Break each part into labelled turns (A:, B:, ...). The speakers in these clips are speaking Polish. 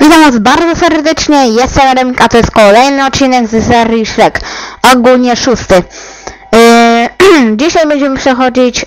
A: Witam was bardzo serdecznie, jestem Remik, a to jest kolejny odcinek z serii Shrek, ogólnie szósty. Yy, dzisiaj będziemy przechodzić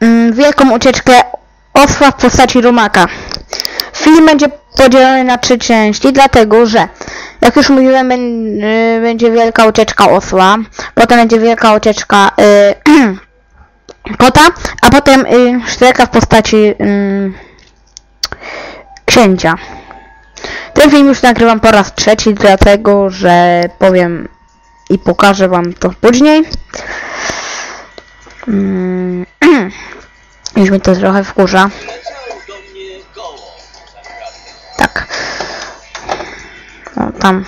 A: mm, wielką ucieczkę osła w postaci rumaka. Film będzie podzielony na trzy części, dlatego że, jak już mówiłem, yy, będzie wielka ucieczka osła, potem będzie wielka ucieczka yy, kota, a potem yy, Shreka w postaci yy, księcia. Ten film już nagrywam po raz trzeci, dlatego że powiem i pokażę wam to później. Mm, Już mi to trochę wkurza. Tak. No, tam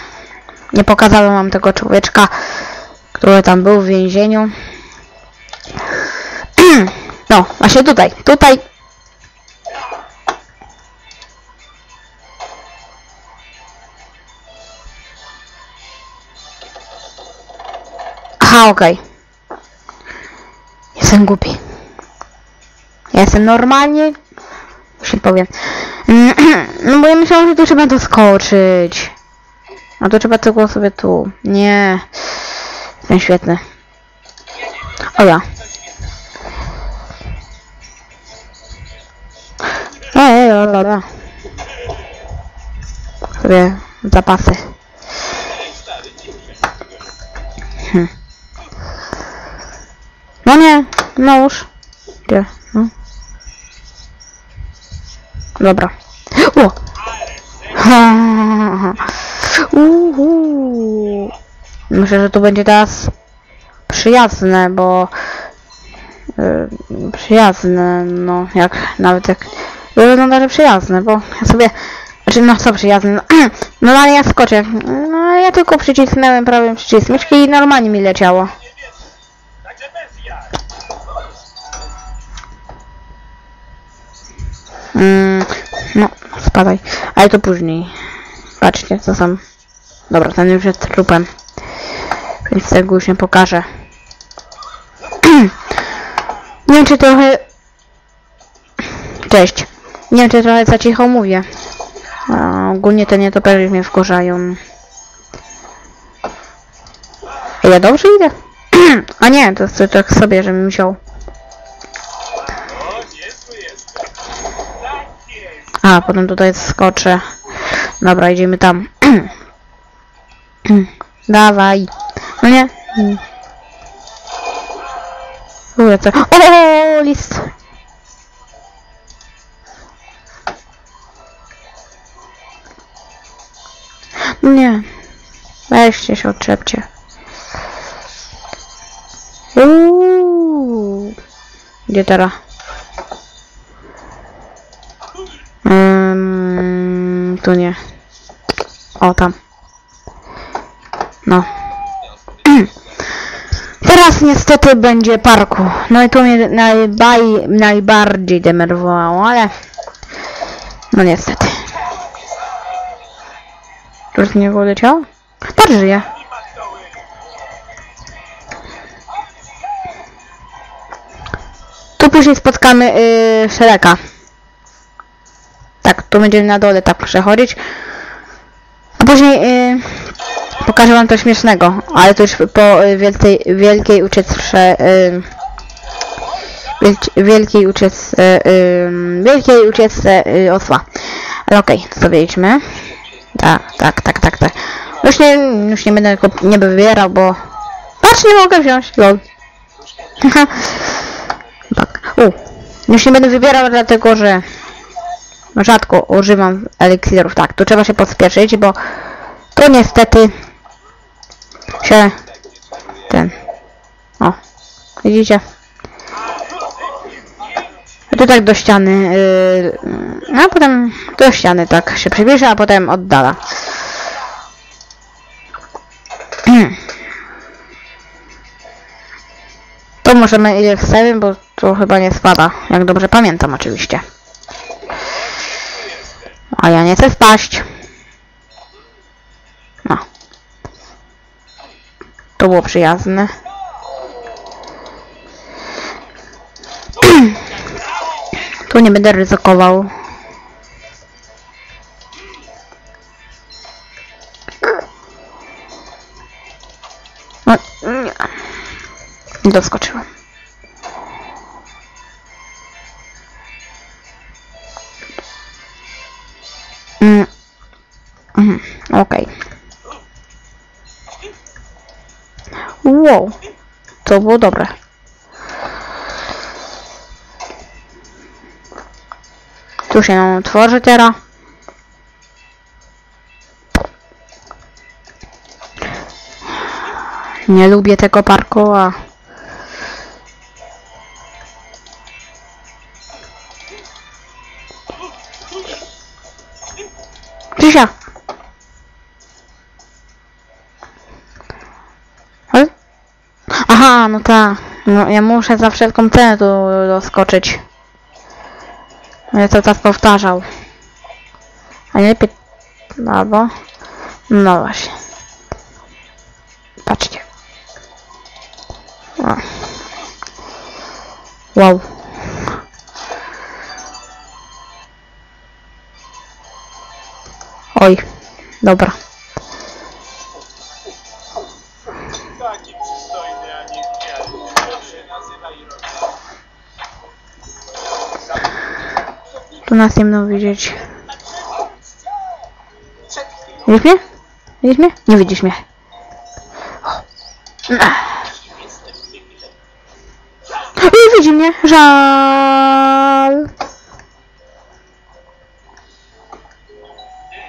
A: nie pokazałem wam tego człowieczka, który tam był w więzieniu. No, właśnie tutaj. Tutaj Aha, okej. Jestem głupi. Jestem normalnie. Już ci powiem. No bo ja myślałam, że tu trzeba doskoczyć. A to trzeba tylko sobie tu. Nie. Jestem świetny. O ja. Ej, lala. Sobie zapasy. Hmm. No nie, nóż. Gdzie? No. Dobra. O! Uhu. Myślę, że to będzie teraz przyjazne, bo y, przyjazne, no jak nawet jak wygląda, że przyjazne, bo ja sobie znaczy no co przyjazne, no, no ale ja skoczę, no ja tylko przycisnąłem prawym przycisk myszki i normalnie mi leciało. Mm, no, spadaj. Ale to później. Patrzcie, co sam. Dobra, ten już jest trupem. Więc tego już nie pokażę. nie wiem, czy trochę... Cześć. Nie wiem, czy trochę za cicho mówię. A, ogólnie te nietoperze mnie wkurzają. Ja dobrze idę? A nie, to, to tak sobie, żebym wziął. A, potem tutaj skoczę. Dobra, idziemy tam. Dawaj. No nie. Ule, co? O, list. No nie. Weźcie się, odczepcie. Uuu. Gdzie teraz? Tu nie. O, tam. No. Teraz niestety będzie parku. No i to mnie najbaj, najbardziej denerwowało, ale... No niestety. Już z niego leciało? Tak żyje. Tu później spotkamy yy, Shreka. Tak, tu będziemy na dole tak przechodzić. A później yy, pokażę wam coś śmiesznego, ale to już po y, wielkiej, wielkiej ucieczce yy, wielki, wielkiej ucieczce yy, wielkiej ucieczce yy, osła. Ale okej, okay, sobie idźmy. Tak, tak, tak, tak, tak. Już nie, już nie będę go nie wybierał, bo patrz, nie mogę wziąć, lol. tak. U, już nie będę wybierał, dlatego że rzadko używam eliksirów. Tak, tu trzeba się pospieszyć, bo to niestety się ten. O, widzicie? Tu tak do ściany, yy, a potem do ściany tak się przybliża, a potem oddala. To możemy ile chcemy, bo to chyba nie spada, jak dobrze pamiętam oczywiście. A ja nie chcę spaść. No. To było przyjazne. tu nie będę ryzykował. No, doskoczyłem. Okej. Wow. To było dobre. Tu się nam tworzy teraz. Nie lubię tego parku, a... Krzysia! Aha, no tak. No, ja muszę za wszelką cenę tu doskoczyć. Ja to tak powtarzał. A nie lepiej... Albo... No właśnie. Patrzcie. O. Wow. Oj, dobra. Tu nas nie widzieć. Widzisz mnie? Widzisz mnie? Nie widzisz mnie. Nie widzi mnie. Żal.
B: ty,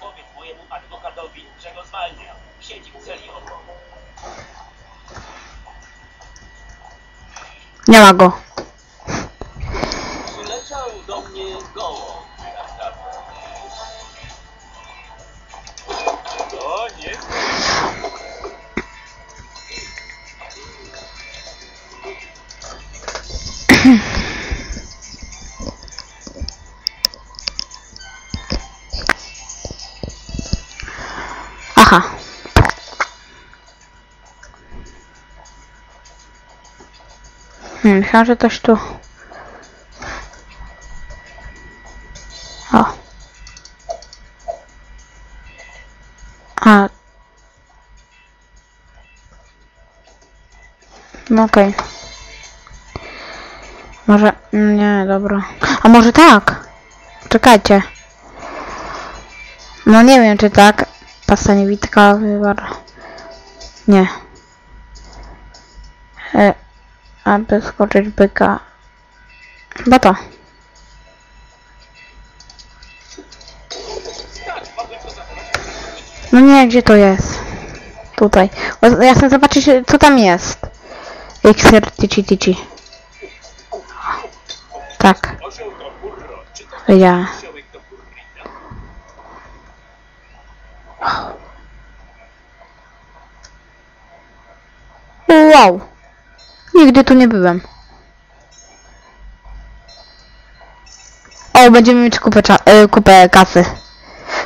B: powiedz mojemu adwokatowi, że go zwalniam. Siedzi w celi obok.
A: Nie ma go. Hmm, myślałam, że coś tu... O. A. No okej. Może... Nie, dobra. A może tak? Czekajcie. No nie wiem, czy tak. Pasta niewitka, wywar. Nie. E, aby skoczyć byka. Chyba to. No nie, gdzie to jest? Tutaj. Bo Ja chcę zobaczyć, co tam jest. Xer tici tici. Tak,
B: burrito?
A: Wow. Nigdy tu nie byłem. O, będziemy mieć kupę, e, kupę kasy.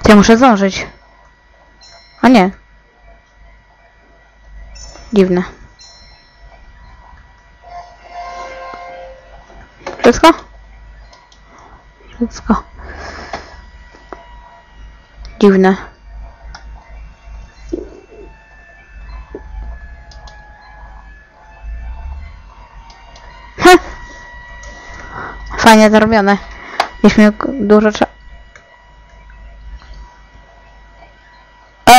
A: To ja muszę zdążyć. A nie. Dziwne. Wszystko? Wszystko. Dziwne. Fajnie zrobione. Mieliśmy dużo cza... Eee...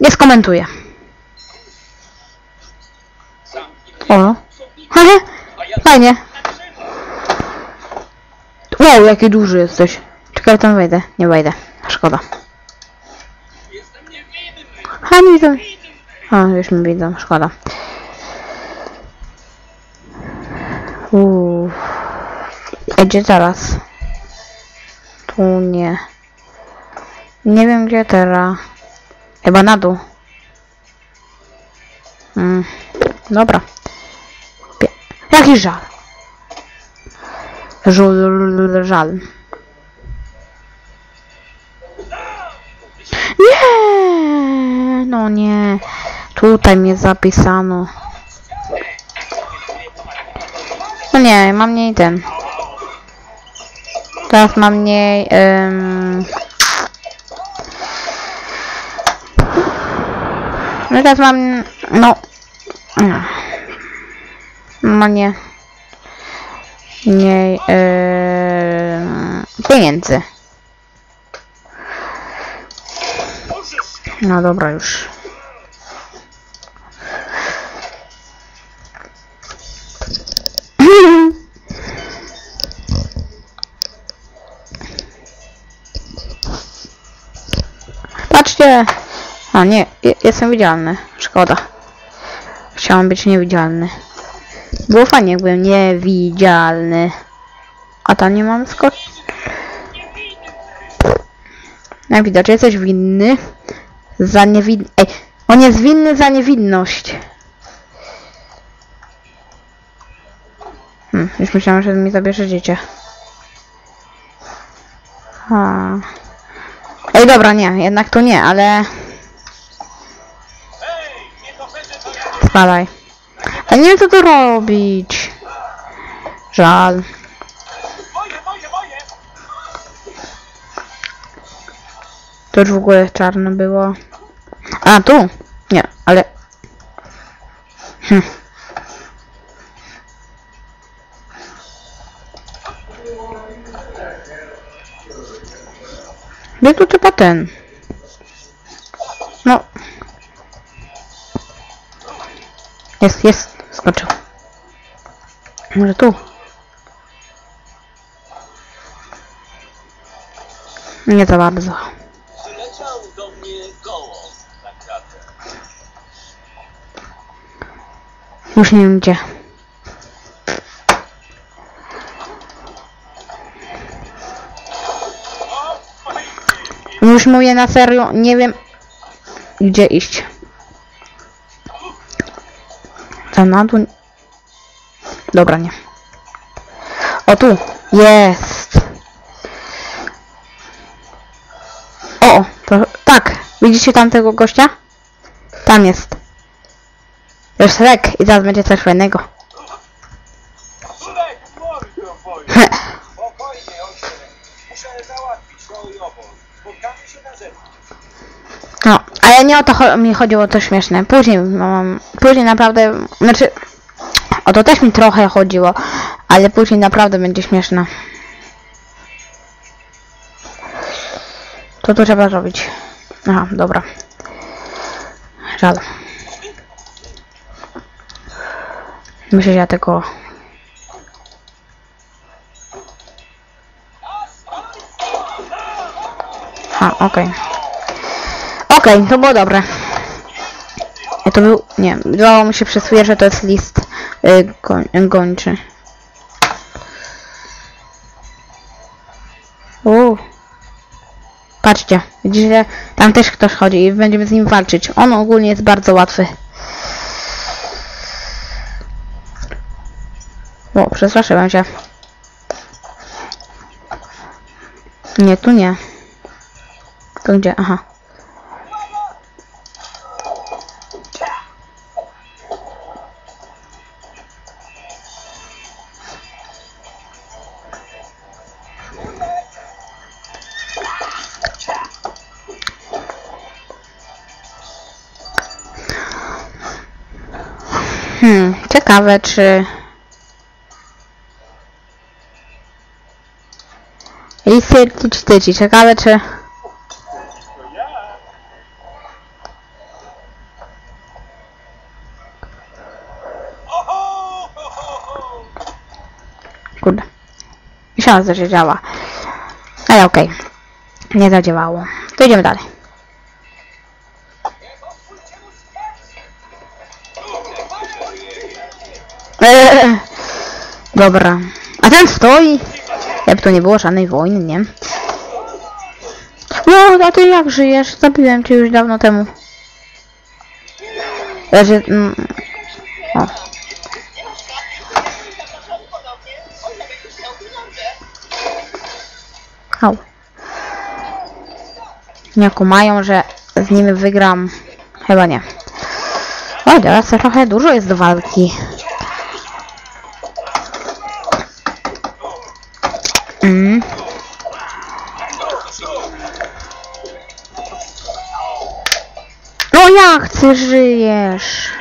A: Nie skomentuję. O. Fajnie. Wow, jaki duży jesteś. Czekaj, tam wejdę. Nie wejdę. Szkoda.
B: Jestem niewinny.
A: A, już mi widzą. Szkoda. Uuu. A Gdzie teraz? Tu nie. Nie wiem gdzie teraz. Chyba na dół. Mm. Dobra. Pie- Jaki żal. Żul, żal. Nie, no nie. Tutaj mnie zapisano. No nie, mam mniej ten. Teraz mam mniej... Um... No teraz mam... No... No nie... Mniej... Yy... Pieniędzy. No dobra już. A nie, je- jestem widzialny. Szkoda. Chciałem być niewidzialny. Było fajnie, jak byłem niewidzialny. A tam nie mam skocz. Jak widać, jesteś winny za niewin... Ej, on jest winny za niewinność. Hmm, już myślałem, że mi zabierze dziecię. A. Ej, dobra, nie, jednak to nie, ale... Spadaj. A nie wiem, co tu robić. Żal. To już w ogóle czarno było. A, tu? Nie, ale... Hm. Gdzie tu chyba ten? No. Jest, jest. Skoczył. Może tu? Nie za bardzo.
B: Przyleciał do mnie gołąb na kratę.
A: Już nie wiem gdzie. Już mówię na serio, nie wiem gdzie iść. Tam na dół. Dobra, nie. O tu. Jest. O, to tak. Widzicie tamtego gościa? Tam jest. Jest rek i zaraz będzie coś fajnego.
B: Spokojnie, ojcze. Muszę załatwić i
A: No, ale nie o to cho- mi chodziło to śmieszne. Później mam, później naprawdę, znaczy, o to też mi trochę chodziło, ale później naprawdę będzie śmieszne. To tu trzeba zrobić. Aha, dobra. Żal. Myślę, że ja tego... Ha, okej. Okej, to było dobre. Ja to był... Nie, wydawało mi się chwilę, że to jest list y, goń, gończy. Uuu. Patrzcie, widzicie, tam też ktoś chodzi i będziemy z nim walczyć. On ogólnie jest bardzo łatwy. O, przestraszyłem się. Nie, tu nie. To gdzie? Aha. Hmm, ciekawe czy... I stwierdzić tyci. Ciekawe czy... Kurde. Myślałam, że działa. Ale okej. Nie zadziałało. To idziemy dalej. Eee, dobra. A ten stoi. Jakby to nie było żadnej wojny, nie? No, a ty jak żyjesz? Zabiłem cię już dawno temu. Znaczy, mm. Au. Nie kumają, że z nimi wygram. Chyba nie. O, teraz trochę dużo jest do walki. Mm. No jak ty żyjesz?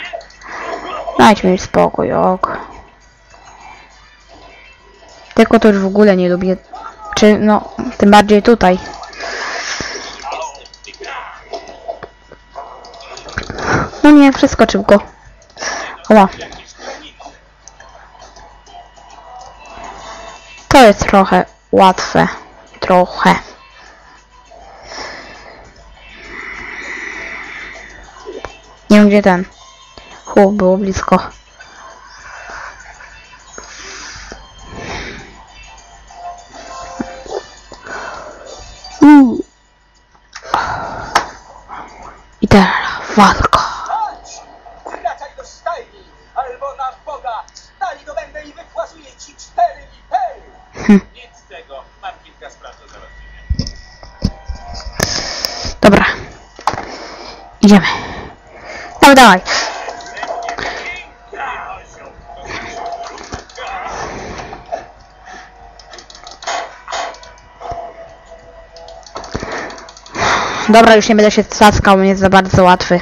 A: Dajcie mi spokój, ok. Tylko to już w ogóle nie lubię. Czy, no, tym bardziej tutaj. No nie, przeskoczył go. Oła. To jest trochę łatwe. Trochę. Nie wiem gdzie ten. Hu, było blisko. Uuu. I teraz walka.
B: Chodź! Wracaj do stajni, albo na Boga! Stali go będę i ci cztery litery!
C: Nic z tego. Mam kilka spraw do załatwienia.
A: Dobra. Idziemy. Dawaj, dawaj. Dobra, już nie będę się cackał, nie jest za bardzo łatwy.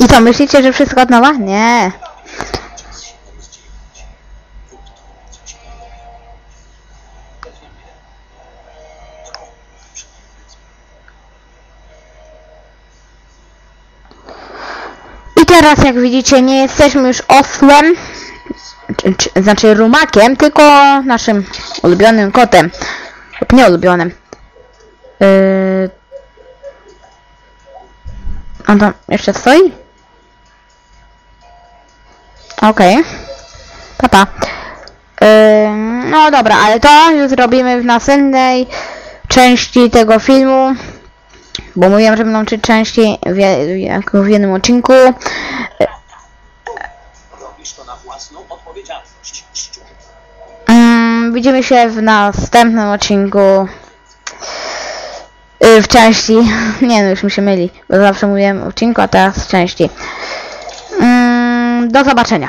A: I co, myślicie, że wszystko od nowa? Nie. I teraz, jak widzicie, nie jesteśmy już osłem, czy, czy, znaczy rumakiem, tylko naszym ulubionym kotem. Lub nieulubionym. Yy... On tam jeszcze stoi? Okej. Papa. Yy, no dobra, ale to już zrobimy w następnej części tego filmu. Bo mówiłem, że będą trzy części w, w jednym odcinku.
B: Robisz to na własną odpowiedzialność,
A: widzimy się w następnym odcinku. Y, W części. Nie no, już mi się myli, bo zawsze mówiłem odcinku, a teraz w części. Mm, do zobaczenia.